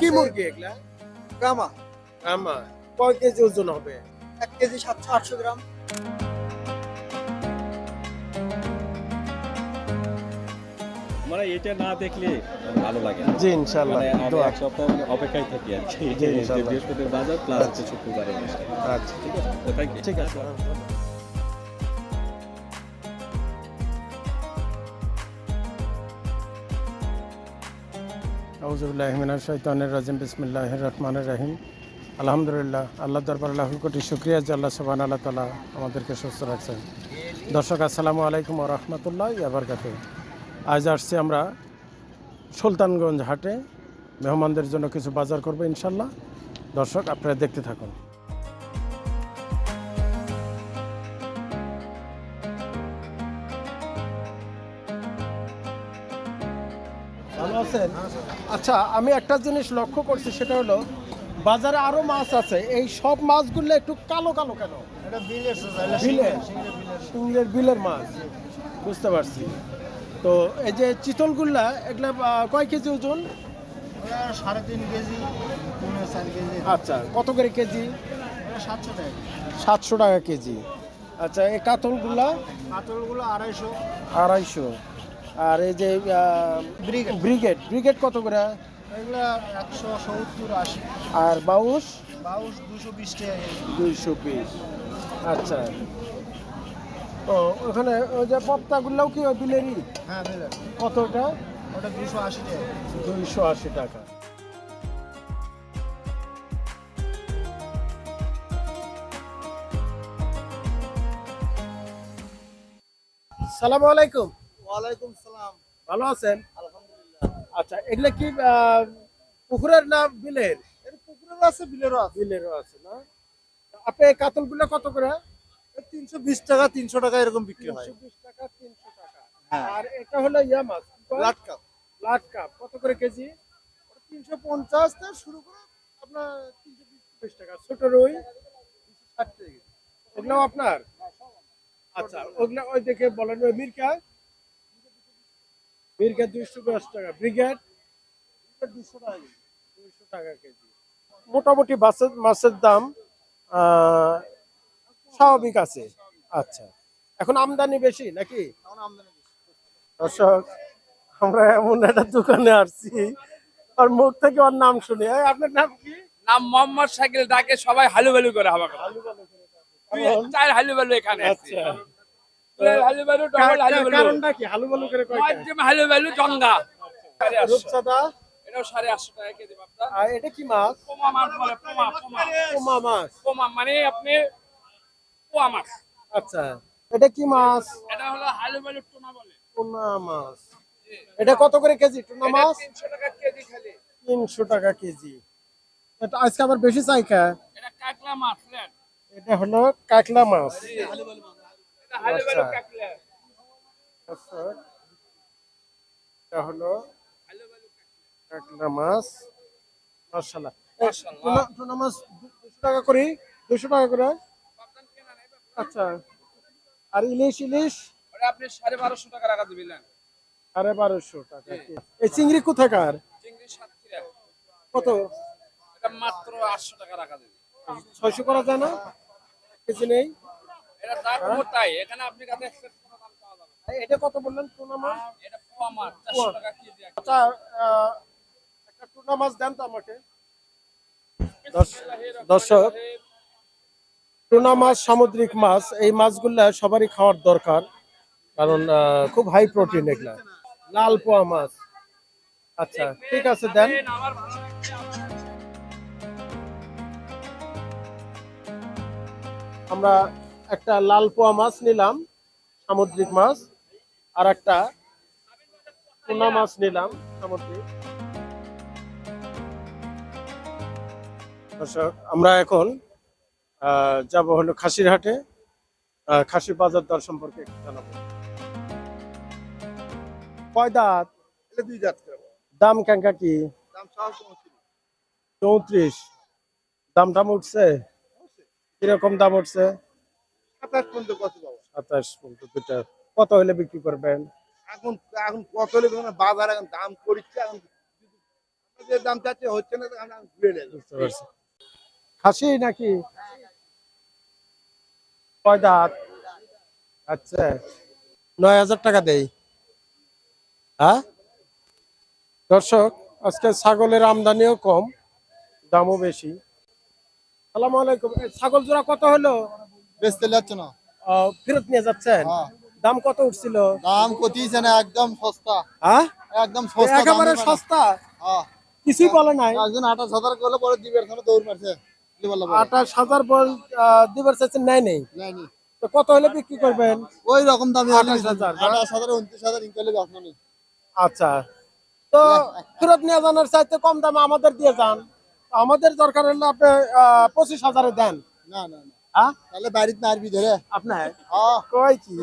কি মুরগি এগুলা? গামা। আমার কয় কেজি ওজন হবে? এক কেজি সাতশো আটশো গ্রাম। মানে এটা না দেখলে ভালো লাগে। জি ইনশাল্লাহ মানে এক সপ্তাহ অপেক্ষায় থাকি আর কি। ইনশাআল্লাহ। বাজার প্লাস হচ্ছে শুক্রবারের আচ্ছা। ঠিক আছে। ঠিক আছে। আউজুবিল্লাহমিনার শৈতানের রাজিম বিসমুল্লাহ রহমানের রাহিম। আলহামদুলিল্লাহ আল্লাহ দরবার আল্লাহ কোটি শুক্রিয়া যে আল্লাহ সবান আল্লাহ তালা আমাদেরকে সুস্থ রাখছেন। দর্শক, আসসালামু আলাইকুম রহমতুল্লাহ ইয়াবারকাত আজ আসছি আমরা সুলতানগঞ্জ হাটে। মেহমানদের জন্য কিছু বাজার করব ইনশাল্লাহ দর্শক, আপনারা দেখতে থাকুন। আচ্ছা আমি একটা জিনিস লক্ষ্য করছি সেটা হলো বাজারে আরও মাছ আছে। এই সব মাছগুলো একটু কালো কালো কেন? সিংড়ের বিলের মাছ। বুঝতে পারছি। তো এই যে চিতলগুলা এগুলা কয় কেজি ওজন? সাড়ে তিন কেজি কেজি। আচ্ছা কত করে কেজি? সাতশো টাকা সাতশো টাকা কেজি। আচ্ছা এই কাতলগুলা? কাতলগুলো আড়াইশো। আড়াইশো। আর এই যে ব্রিগেড ব্রিগেড ব্রিগেড কত করে? একশো সত্তর আশি। আর বাউশ? বাউশ দুশো বিশ দুইশো পিস আচ্ছা। ও ওখানে ওই যে পপ্তাগুলোও কি ওই বিলেরই? হ্যাঁ বিলের। কতটা? ওটা দুশো আশি টাকা দুইশো আশি টাকা। সালাম আলাইকুম। ওয়ালাইকুম ভালো আছেন? আলহামদুলিল্লাহ আচ্ছা এগুলা কি পুকুরের না বিলের? এর পুকুরেরও আছে বিলেরও আছে। বিলেরও আছে না? আপনি কাতলগুলো কত করে? তিনশো বিশ টাকা তিনশো টাকা এরকম বিক্রি হয়। বিশ টাকা তিনশো টাকা। হ্যাঁ। আর এটা হলো ইয়া মাছ লাট কাপ। লাট কাপ। কত করে কেজি? তিনশো পঞ্চাশ থেকে শুরু করে আপনার তিনশো বিশ টাকা। ছোট রুই? ষাট টাকা। ওগুলো আপনার? আচ্ছা ওগুলো ওই দেখে বলেন ওই মিরকা? মিরকা দুইশো দশ টাকা। ব্রিগেড দুশো টাকা দুইশো টাকা কেজি। মোটামুটি মাছের মাছের দাম আহ, স্বাভাবিক আছে। আচ্ছা এখন আমদানি বেশি নাকি? এখন আমদানি বেশি। দর্শক আমরা এমন একটা দোকানে আসছি আর মুখ থেকে ওর নাম শুনি। এই, আপনার নাম কি? নাম মোহাম্মদ সাইকেল ডাকে সবাই হালু বালু করে। আমাকে কেমন? চার হালু বালু এখানে আছে। আচ্ছা। হালু বালু ডবল হালু বালু। কারণটা কি? হালু বালু করে কয়টা? মধ্যম হালু বালু জঙ্গা। সাড়ে এটাও সাড়ে আটশো টাকা কেজি আর এটা কি মাছ? পোমা মাছ বলে পোমা পোমা। পোমা মাছ। পোমা মানে আপনি পোয়া মাছ। আচ্ছা। এটা কি মাছ? এটা হলো হালু বালু টোনা বলে। টুনা মাছ। এটা কত করে কেজি? টুনা মাছ? তিনশো টাকা কেজি খালি। টাকা কেজি। এটা আজকে আবার বেশি চাই এটা কাকলা মাছ এটা হলো কাকলা মাছ। এটা হালু বালু আচ্ছা। কাকলা আচ্ছা। মাছ। টুনা দুশো টাকা করি? দুশো টাকা করে। আচ্ছা। আর ইলিশ ইলিশ? আপনি সাড়ে বারোশো টাকা রাখা দিবেন সাড়ে বারোশো টাকা। এই চিংড়ি কোথাকার? চিংড়ি সাতক্ষীরা। কত? এটা মাত্র আটশো টাকা রাখা দেবে। ছয়শো করা যায় না? কিছু নেই? এটা দাম তাই এখানে আপনি কাছে expect কোনো দাম পাওয়া যাবে না। আর এটা কত বললেন? টুনা মাছ? এটা পোয়া মাছ চারশো টাকা কেজি এক। আচ্ছা একটা টুনা মাছ দেন তো আমাকে। দর্শক টুনা মাছ সামুদ্রিক মাছ এই মাছগুলা সবারই খাওয়ার দরকার কারণ খুব হাই প্রোটিন এগুলা। লাল পোয়া মাছ। আচ্ছা ঠিক আছে দেন। আমার একটা লাল পোয়া মাছ নিলাম সামুদ্রিক মাছ আর একটা টুনা মাছ নিলাম সামুদ্রিক। দর্শক আমরা এখন যাব হলো খাসির হাটে আহ, খাসি বাজার দর সম্পর্কে একটু জানাব। কয় দাঁত দুই জাত দাম কেঙ্কা কি? দাম চৌত্রিশ। দামটা উঠছে। কীরকম দাম উঠছে? সাতাশ পর্যন্ত কত পাবো? সাতাশ পর্যন্ত দুটা কত হলে বিক্রি করবেন? এখন এখন কত হলে বাজার এখন দাম করছে এখন যে দাম চাচ্ছে হচ্ছে না আমরা ঘুরে নেব বুঝতে পারছি। খাসি নাকি? কয় দাঁত? আচ্ছা। নয় হাজার টাকা দেই। হ্যাঁ? দর্শক আজকে ছাগলের আমদানিও কম দামও বেশি। সালাম আলাইকুম। ছাগল জোড়া কত হলো? বেচতে যাচ্ছে না। ফেরত নিয়ে যাচ্ছেন? হ্যাঁ। দাম কত উঠছিল? দাম কতিছে না একদম সস্তা। হ্যাঁ? একদম সস্তা একেবারে সস্তা? হ্যাঁ। কিছুই বলে নাই। একজন আঠাশ হাজার করলে পরে দিবের দৌড় মারছে? আঠাশ হাজার বল দিবার চাইছেন নেয় নেই। তো কত হলে বিক্রি করবেন? ওই রকম দামে আঠাশ হাজার, আঠাশ হাজার উনত্রিশ হাজার ইনকালে নেই আচ্ছা। তো ফেরত নিয়ে জানার চাইতে কম দামে আমাদের দিয়ে যান। আমাদের দরকার হলে আপনি পঁচিশ হাজারে দেন। না না না। হ্যাঁ তাহলে বাড়িতে নারবি ধরে? আপনার? হ্যাঁ। কয় কি?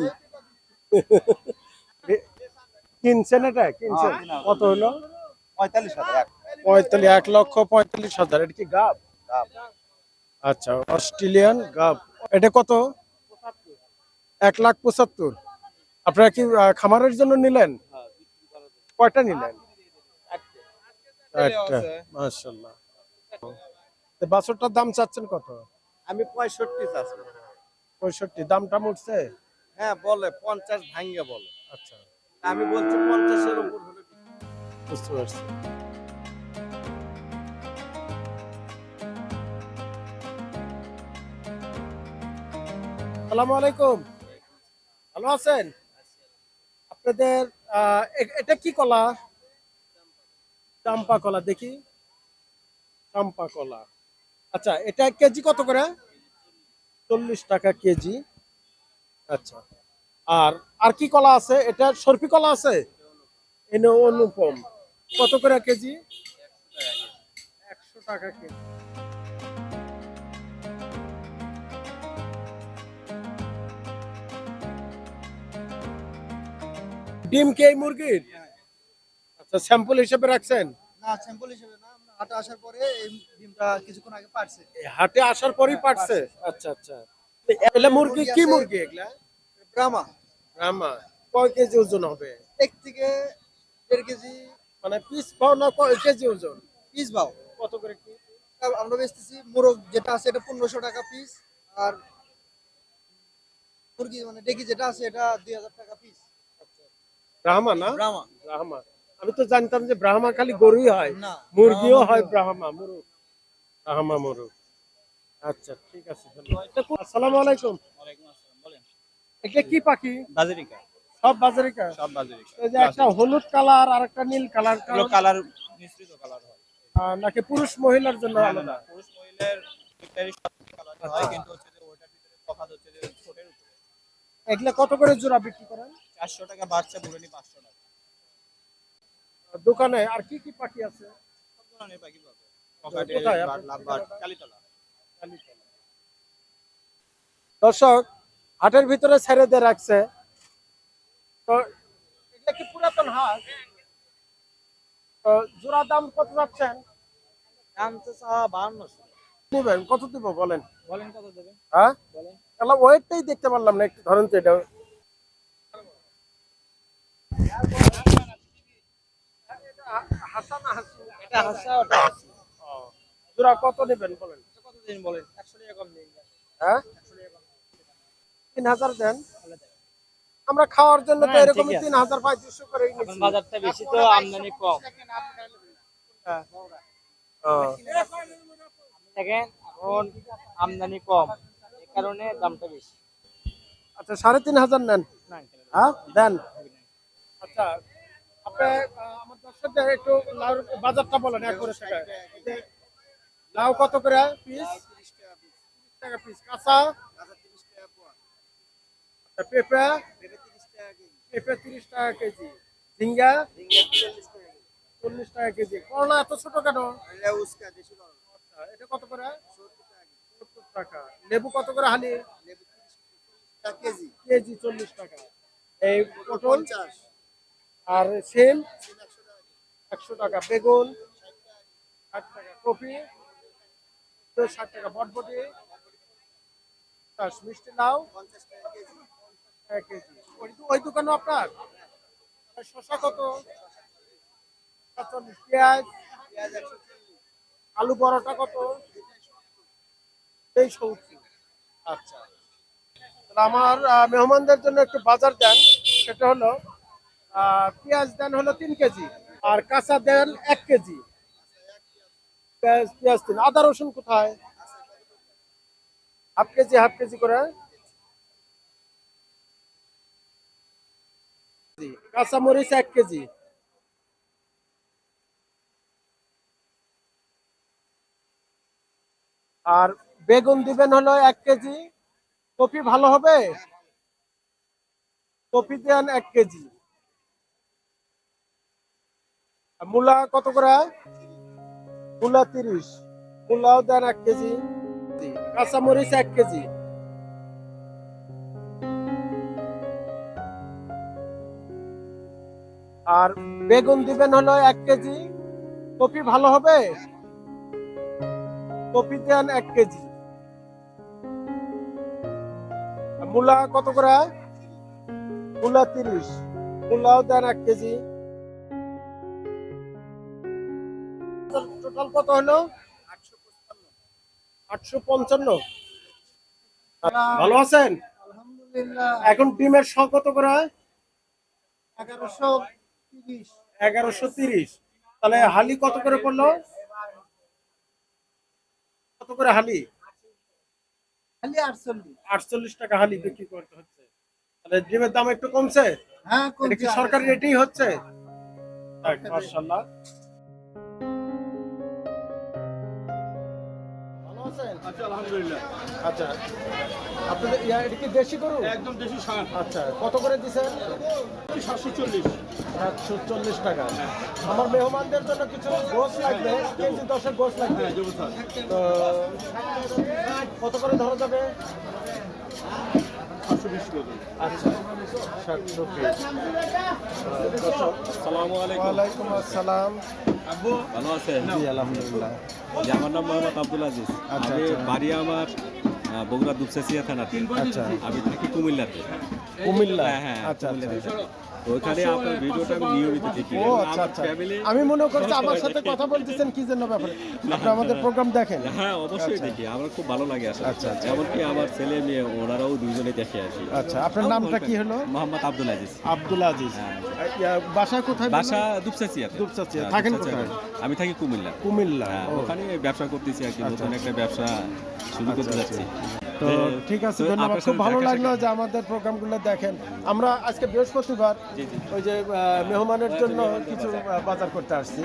কিনছেন এটা? কিনছেন? কত হলো? পঁয়তাল্লিশ হাজার পঁয়তাল্লিশ এক লক্ষ পঁয়তাল্লিশ হাজার। এটা কি গাব? আচ্ছা অস্ট্রেলিয়ান গাব। এটা কত? এক লাখ পঁচাত্তর। আপনারা কি খামারের জন্য নিলেন? কয়টা নিলেন? একটা মাশাল্লাহ তো বাছরটার দাম চাচ্ছেন কত? আমি পঁয়ষট্টি চাচ্ছি পঁয়ষট্টি দামটা উঠছে হ্যাঁ বলে পঞ্চাশ ভাঙ্গে বলে। আচ্ছা। আমি বলছি পঞ্চাশের উপর হলে বুঝতে পারছি। সালামু আলাইকুম। ভালো আছেন? আপনাদের আহ, এটা কি কলা। চাম্পা কলা দেখি। চাম্পা কলা। আচ্ছা এটা কেজি কত করে? চল্লিশ টাকা কেজি। আচ্ছা। আর আর কি কলা আছে? এটা সরপি কলা আছে? এনে অনুপম। কত করে কেজি? একশো টাকা কেজি। ডিম কে মুরগির? আচ্ছা স্যাম্পল হিসেবে রাখছেন? না স্যাম্পল হিসেবে হাটে আসার পরে এই ডিমটা কিছুক্ষণ আগে পারছে। হাটে আসার পরই পারছে? আচ্ছা আচ্ছা। এগুলা মুরগি কি মুরগি এগুলা? ব্রাহ্মা। রামা কয় কেজি ওজন হবে? এক থেকে দেড় কেজি। মানে পিস পাও না কয় কেজি ওজন? পিস ভাও কত করে কি? আমরা বেচতেছি মোরগ যেটা আছে এটা পনেরোশো টাকা পিস আর মুরগি মানে ডেকি যেটা আছে এটা দুই হাজার টাকা পিস। ব্রাহ্মা না? ব্রাহ্মা। ব্রাহ্মা। আমি তো জানতাম যে ব্রাহ্মা খালি গরুই হয় মুরগিও হয় ব্রাহ্মা মুরগ ব্রাহ্মা মুরগ আচ্ছা ঠিক আছে। আসসালামু আলাইকুম। এটা কি পাখি? বাজারিকা। সব বাজারিকা? সব বাজারিকা। এই যে একটা হলুদ কালার আর একটা নীল কালার কালার মিশ্রিত কালার হয়। নাকি পুরুষ মহিলার জন্য আলাদা? পুরুষ মহিলার কালার হয় কিন্তু হচ্ছে যে ওটার ভিতরে তফাৎ হচ্ছে যে ছোটের উপরে। এগুলা কত করে জোড়া বিক্রি করেন? চারশো টাকা বাচ্চা বুড়ানি পাঁচশো টাকা। দোকানে আর কি কি পাখি আছে? সব ধরনের পাখি পাবে। কোথায় লাভবার্ড কালীতলা দর্শক হাটের ভিতরে ছেড়ে দিয়ে রাখছে। তো এটা কি পুরাতন হাট? তো জোড়া দাম কত যাচ্ছেন? দাম তো বাহান্নশো নিবেন কত দিব বলেন? বলেন কত দেবেন? হ্যাঁ? তাহলে ওয়েটটাই দেখতে পারলাম না একটু ধরেন তো এটা। এটা হাসা ওটা জোড়া কত নেবেন বলেন? কত দিন বলেন? একশো টাকা কম দিন। হ্যাঁ? তিন হাজার দেন। আমরা খাওয়ার জন্য তো হ্যাঁ, আছে। তিন হাজার পঁয়ত্রিশশো করে বাজারটা বেশি তো আমদানি কম। দেখেন এখন আমদানি কম। এই কারণে দামটা বেশি। আচ্ছা সাড়ে তিন হাজার নেন। হ্যাঁ দেন। আচ্ছা আপনি দর্শকদের একটু লাউর বাজারটা বলেন এক করে টাকা। লাউ কত করে পিস টাকা পিস কাঁচা? আচ্ছা, পেঁপে? পেঁপে তিরিশ টাকা কেজি। ঝিঙ্গা? চল্লিশ টাকা কেজি। করলা এত ছোট কেন? আচ্ছা, এটা কত করে? সত্তর টাকা লেবু কত করে হালি কেজি। কেজি চল্লিশ টাকা। এই পটল? আর সিম? একশো টাকা বেগুন, ষাট টাকা কপি, ষাট টাকা বটবটি মিষ্টি লাউ, এক কেজি। ওই দোকানও আপনার? শসা কত? সাতচল্লিশ পেঁয়াজ, আলু বড়টা কত? এই সত্তর আচ্ছা। আমার মেহমানদের জন্য একটু বাজার দেন। সেটা হলো পেঁয়াজ দেন হলো তিন কেজি। আর কাঁচা দেন এক কেজি। পেঁয়াজ তিন। আদা, রসুন কোথায়? হাফ কেজি হাফ কেজি করে। কাঁচা মরিচ এক কেজি। আর বেগুন দিবেন হলো এক কেজি। কপি ভালো হবে? কপি দেন এক কেজি আর মূলা কত করে মূলা তিরিশ। মূলাও দেন এক কেজি। কাঁচা মরিচ এক কেজি। আর বেগুন দিবেন হলো এক কেজি। কপি ভালো হবে? কপি দেন এক কেজি। মূলা কত করে মূলা তিরিশ। মূলাও দেন এক কেজি। টোটাল কত হলো? আটশো পঞ্চান্ন। ভালো আছেন? এখন ডিমের শ কত করে এগারোশো তিরিশ। এগারোশো তিরিশ। তাহলে হালি কত করে পড়ল? কত করে হালি? আটচল্লিশ। আটচল্লিশ টাকা হালি বিক্রি করতে হচ্ছে। তাহলে ডিমের দাম একটু কমছে? হ্যাঁ সরকারি রেটেই হচ্ছে? যাক, আলহামদুলিল্লাহ। আচ্ছা আপনাদের ইয়া এটা কি দেশি গরু? একদম দেশি সার। আচ্ছা কত করে দিছেন সাতশো চল্লিশ। সাতশো চল্লিশ টাকা। আমার মেহমানদের জন্য কিছু গোস লাগবে? কেজি দশের গোস লাগবে? হ্যাঁ তো কত করে ধরা যাবে? আচ্ছা আলাইকুম। ভালো আছেন? জি আলহামদুলিল্লাহ। আমার নাম মোহাম্মদ আব্দুল আজিজ আচ্ছা, আমি আচ্ছা। বাড়ি আমার বগুড়া দুপচাচিয়া থানাতে আচ্ছা। আমি থাকি কুমিল্লাতে কুমিল্লা? হ্যাঁ হ্যাঁ আচ্ছা আচ্ছা। ওখানে আপনার ভিডিওটা আমি নিয়মিত দেখি। ও আচ্ছা আচ্ছা। আমি মনে করছি আমার সাথে কথা বলতেছেন কি জন্য ব্যাপারে? আপনি আমাদের প্রোগ্রাম দেখেন। হ্যাঁ অবশ্যই আচ্ছা। দেখি। আমার খুব ভালো লাগে আসলে। আচ্ছা, আচ্ছা। এমনকি আমার ছেলে মেয়ে ওনারাও দুইজনে দেখে কি। আচ্ছা আপনার নামটা কি হলো? মোহাম্মদ আব্দুল আজিজ। আব্দুল আজিজ। হ্যাঁ। বাসা কোথায় বাসা দুপচাচিয়া দুপচাচিয়া। থাকেন কোথায়? আমি থাকি কুমিল্লা। কুমিল্লা হ্যাঁ, ওখানে ব্যবসা করতেছি আর কি নতুন একটা ব্যবসা শুরু করতে যাচ্ছি। তো ঠিক আছে ধন্যবাদ। খুব ভালো লাগল যে আমাদের প্রোগ্রামগুলো দেখেন। আমরা আজকে বৃহস্পতিবার। ওই যে মেহমানের জন্য কিছু বাজার করতে আসছি।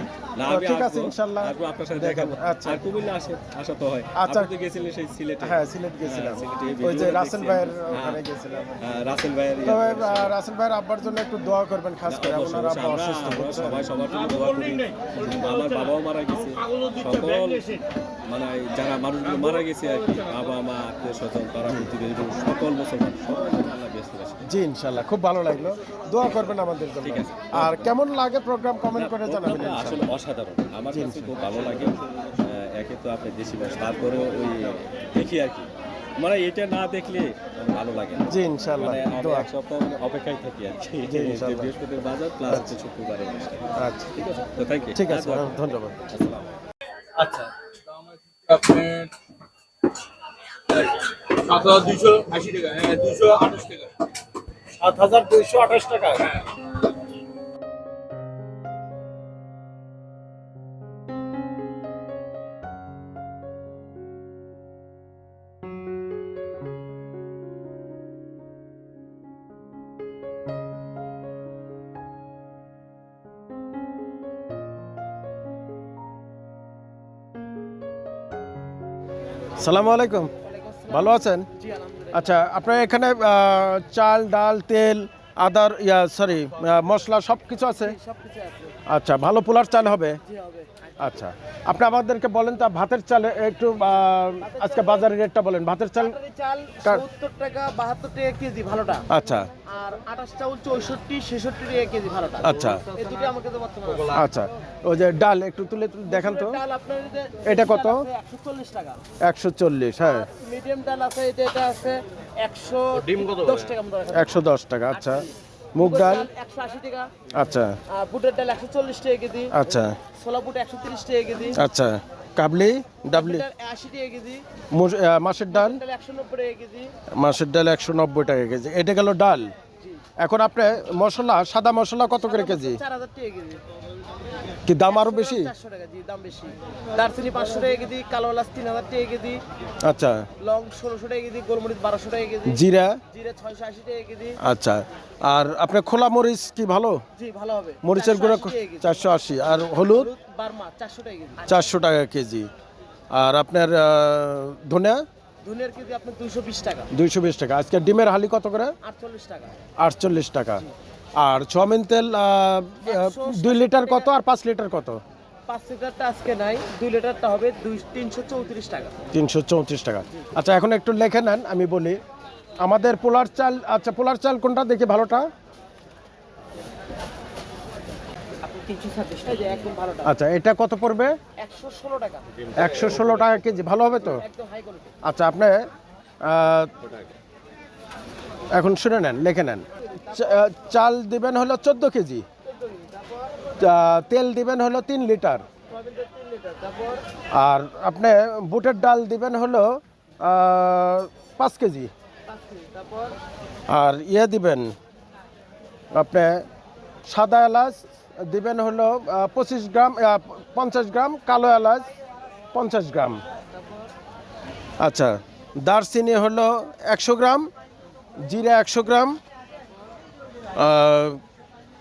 ঠিক আছে ইনশাল্লাহ আপনার সাথে দেখাবো। আচ্ছা। কুমিল্লা আসে আসা তো হয়। আচ্ছা। গেছিলেন সেই সিলেটে। হ্যাঁ সিলেট গেছিলাম। হ্যাঁ, ওই যে রাসেল ভাইয়ের ওখানে হ্যাঁ, গেছিলাম। হ্যাঁ, রাসেল ভাইয়ের তবে রাসেল ভাইয়ের আব্বার জন্য একটু দোয়া করবেন খাস করে। ওনার আব্বা অসুস্থ সবাই সবার জন্য দোয়া করি। আমার বাবাও মারা গেছে। সকল মানে যারা মানুষগুলো মারা গেছে আর কি বাবা মা আত্মীয় তারা সকল মুসলমান জি ইনশাল্লাহ খুব ভালো লাগল। দোয়া করবেন আমাদের জন্য। ঠিক আছে। আর কেমন লাগে প্রোগ্রাম কমেন্ট করে জানাবেন আসলে অসাধারণ। আমার কাছে খুব ভালো লাগে একে তো আপনি দেশি মাছ তারপরে ওই দেখি আর কি। মানে এটা না দেখলে ভালো লাগে জি ইনশাল্লাহ মানে দোয়া। এক সপ্তাহ মানে অপেক্ষায় থাকি আর কি। ইনশাআল্লাহ। বাজার প্লাস হচ্ছে শুক্রবারের আচ্ছা। ঠিক আছে? তো থ্যাংক ইউ ঠিক আছে ধন্যবাদ। আসসালাম আচ্ছা আপনার সাত হাজার দুইশো আশি টাকা হ্যাঁ দুইশো আঠাশ টাকা। সাত হাজার দুইশো আঠাশ টাকা সালামু আলাইকুম। ভালো আছেন? আচ্ছা আপনার এখানে চাল ডাল তেল আদার ইয়া সরি মশলা সব কিছু আছে। আচ্ছা ভালো পোলার চাল হবে? আচ্ছা আপনি আমাদেরকে বলেন তা ভাতের চাল একটু আজকে বাজারের রেটটা বলেন। ভাতের চাল সত্তর টাকা বাহাত্তর টাকা কেজি ভালোটা। আচ্ছা। আর আঠাশ চাউল চৌষট্টি ছেষট্টি টাকা কেজি ভালোটা। আচ্ছা। এই দুটো আমাকে তো বর্তমানে আচ্ছা ওই যে ডাল একটু তুলে তুলে দেখান তো। এটা কত? একশো চল্লিশ টাকা। একশো চল্লিশ হ্যাঁ। মিডিয়াম ডাল আছে এটা এটা আছে একশো দশ টাকা মতো আছে। একশো দশ টাকা আচ্ছা। মুগ ডাল? একশো আশি টাকা। আচ্ছা। আর বুটের ডাল একশো চল্লিশ টাকা কেজি। আচ্ছা। ছোলা বুট একশো তিরিশ টাকা কেজি। আচ্ছা। কাবলি? ডাবলি? ডাল আশি টাকা কেজি। মাসের ডাল? ডাল একশো নব্বই টাকা কেজি। মাসের ডাল একশো নব্বই টাকা কেজি। এটা গেল ডাল? এখন আপনি মশলা সাদা মশলা কত করে কেজি? কি দাম আরও বেশি? দারচিনি পাঁচশো টাকা কেজি কালো এলাচ তিন হাজার টাকা কেজি আচ্ছা। লং ষোলোশো টাকা কেজি গোলমরিচ বারোশো টাকা কেজি জিরা? জিরে ছয়শো আশি টাকা কেজি। আচ্ছা। আর আপনার খোলা মরিচ কি ভালো? জি ভালো হবে। মরিচের গুঁড়া 480 টাকা কেজি। চারশো আশি। আর হলুদ? বার্মা চারশো টাকা কেজি। চারশো টাকা কেজি। আর আপনার ধনিয়া? ধনিয়ার কেজি দুশো বিশ টাকা। দুইশো বিশ টাকা। আজকে ডিমের হালি কত করে? আটচল্লিশ টাকা। আটচল্লিশ টাকা। আর চাউমিন তেল আহ, আহ, দুই লিটার কত আর পাঁচ লিটার কত? পাঁচ লিটারটা আজকে নাই দুই লিটারটা হবে দুই তিনশো চৌত্রিশ টাকা। তিনশো চৌত্রিশ টাকা। আচ্ছা এখন একটু লেখে নেন আমি বলি। আমাদের পোলার চাল আচ্ছা পোলার চাল কোনটা দেখি ভালোটা তিনশো ছাব্বিশ টাকা একদম ভালো টাকা আচ্ছা এটা কত পড়বে? একশো ষোলো টাকা। কেজি ভালো হবে তো? একদম হাই কোয়ালিটি আচ্ছা আপনি এখন শুনে নেন লিখে নেন। চা- চাল দিবেন হলো চোদ্দ কেজি। তেল দিবেন হলো তিন লিটার। আর আপনি বুটের ডাল দিবেন হলো পাঁচ কেজি। পাঁচ কেজি তারপর আর ইয়ে দিবেন আপনি সাদা এলাচ দিবেন হলো পঁচিশ গ্রাম পঞ্চাশ গ্রাম কালো এলাচ, পঞ্চাশ গ্রাম। আচ্ছা দারচিনি হলো একশো গ্রাম, জিরা একশো গ্রাম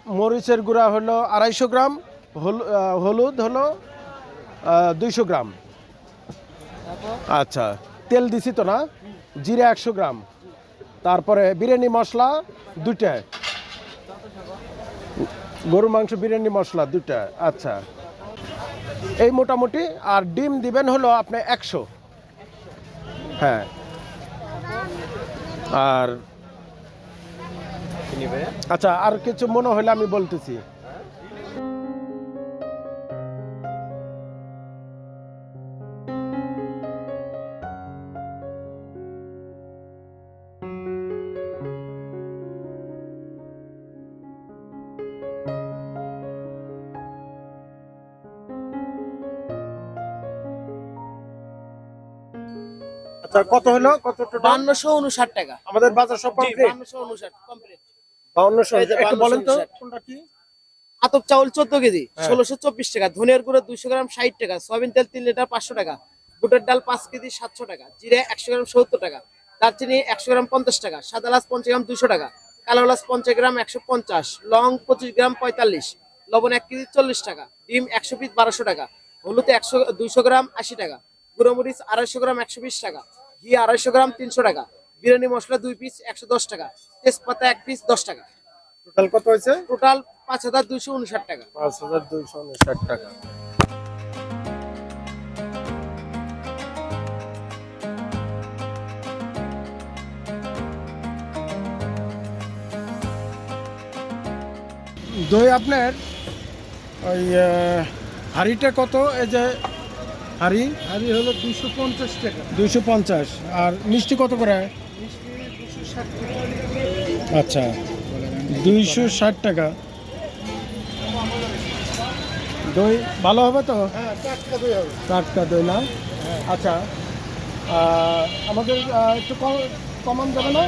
মরিচের গুঁড়া হলো আড়াইশো গ্রাম, হল- হলুদ হলো দুইশো গ্রাম। আচ্ছা তেল দিছি তো না, জিরা একশো গ্রাম। তারপরে বিরিয়ানি মশলা দুইটা। গরু মাংস বিরিয়ানি মশলা দুটা আচ্ছা। এই মোটামুটি আর ডিম দিবেন হলো আপনি একশো। হ্যাঁ। আর আচ্ছা আর কিছু মনে হলে আমি বলতেছি। আচ্ছা কত হলো? কত বান্নশো উনষাট টাকা। আমাদের বাজার সব কমপ্লিট বান্নশো উনষাট কমপ্লিট বাউন্নশো একটু বলেন তো কোনটা কি? আতপ চাউল চোদ্দ কেজি হ্যাঁ। ষোলোশো চব্বিশ টাকা। ধনিয়ার গুঁড়ো দুইশো গ্রাম ষাট টাকা। সয়াবিন তেল তিন লিটার পাঁচশো টাকা। বুটের ডাল পাঁচ কেজি সাতশো টাকা। জিরে একশো গ্রাম সত্তর টাকা। দারচিনি একশো গ্রাম পঞ্চাশ টাকা। সাদা এলাচ পঞ্চাশ গ্রাম দুশো টাকা। কালো এলাচ পঞ্চাশ গ্রাম একশো পঞ্চাশ। লং পঁচিশ গ্রাম পঁয়তাল্লিশ। লবণ এক কেজি চল্লিশ টাকা। ডিম একশো পিস বারোশো টাকা। হলুদ একশো দুইশো গ্রাম আশি টাকা। গুঁড়ো মরিচ আড়াইশো গ্রাম একশো বিশ টাকা। ঘি আড়াইশো গ্রাম তিনশো টাকা। বিরিয়ানি মশলা দুই পিস একশো দশ টাকা। তেজপাতা এক পিস দশ টাকা। টোটাল কত হয়েছে? টোটাল পাঁচ হাজার দুইশো উনষাট টাকা। পাঁচ হাজার দুইশো উনষাট টাকা। দই আপনার ওই হাঁড়িটা কত? এই যে হাঁড়ি? হাড়ি হলো দুশো পঞ্চাশ টাকা। দুইশো পঞ্চাশ। আর মিষ্টি কত করে? আচ্ছা দুইশো ষাট টাকা। দই ভালো হবে তো? হ্যাঁ টাটকা দই না? আচ্ছা আমাদের একটু কম- কমান যাবে না?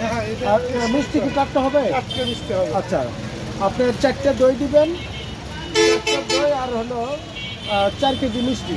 হ্যাঁ মিষ্টি কি হবে? টাটকা হবে। আচ্ছা আপনি চারটে দই দিবেন। দই আর হলো চার কেজি মিষ্টি।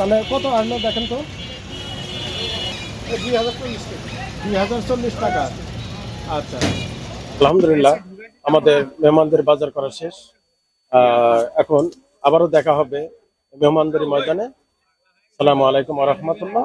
তাহলে কত আসলো দেখেন তো? দুই হাজার চল্লিশ টাকা। দুই হাজার চল্লিশ টাকা। আচ্ছা। আলহামদুলিল্লাহ আমাদের মেহমানদের বাজার করা শেষ। আহ, এখন আবারও দেখা হবে মেহমানদারি ময়দানে। সালামু আলাইকুম রহমতুল্লাহ।